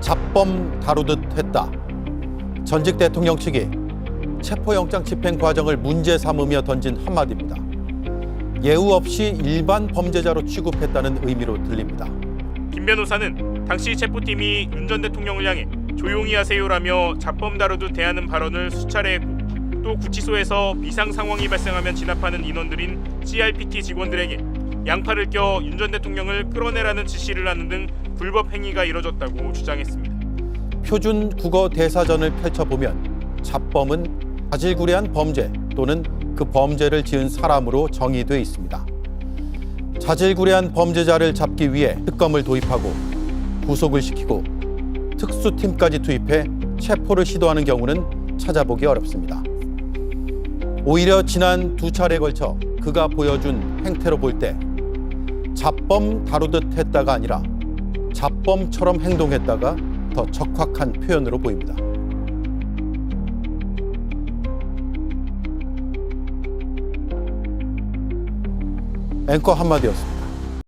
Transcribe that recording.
잡범 다루듯 했다. 전직 대통령 측이 체포영장 집행 과정을 문제 삼으며 던진 한마디입니다. 예우 없이 일반 범죄자로 취급했다는 의미로 들립니다. 김 변호사는 당시 체포팀이 윤 전 대통령을 향해 조용히 하세요라며 잡범 다루듯 대하는 발언을 수차례 했고 또 구치소에서 비상 상황이 발생하면 진압하는 인원들인 CRPT 직원들에게 양팔을 껴 윤 전 대통령을 끌어내라는 지시를 하는 등 불법 행위가 이뤄졌다고 주장했습니다. 표준 국어 대사전을 펼쳐보면 잡범은 자질구레한 범죄 또는 그 범죄를 지은 사람으로 정의돼 있습니다. 자질구레한 범죄자를 잡기 위해 특검을 도입하고 구속을 시키고 특수팀까지 투입해 체포를 시도하는 경우는 찾아보기 어렵습니다. 오히려 지난 두 차례에 걸쳐 그가 보여준 행태로 볼 때 잡범 다루듯 했다가 아니라 잡범처럼 행동했다가 더 적확한 표현으로 보입니다. 앵커 한마디였습니다.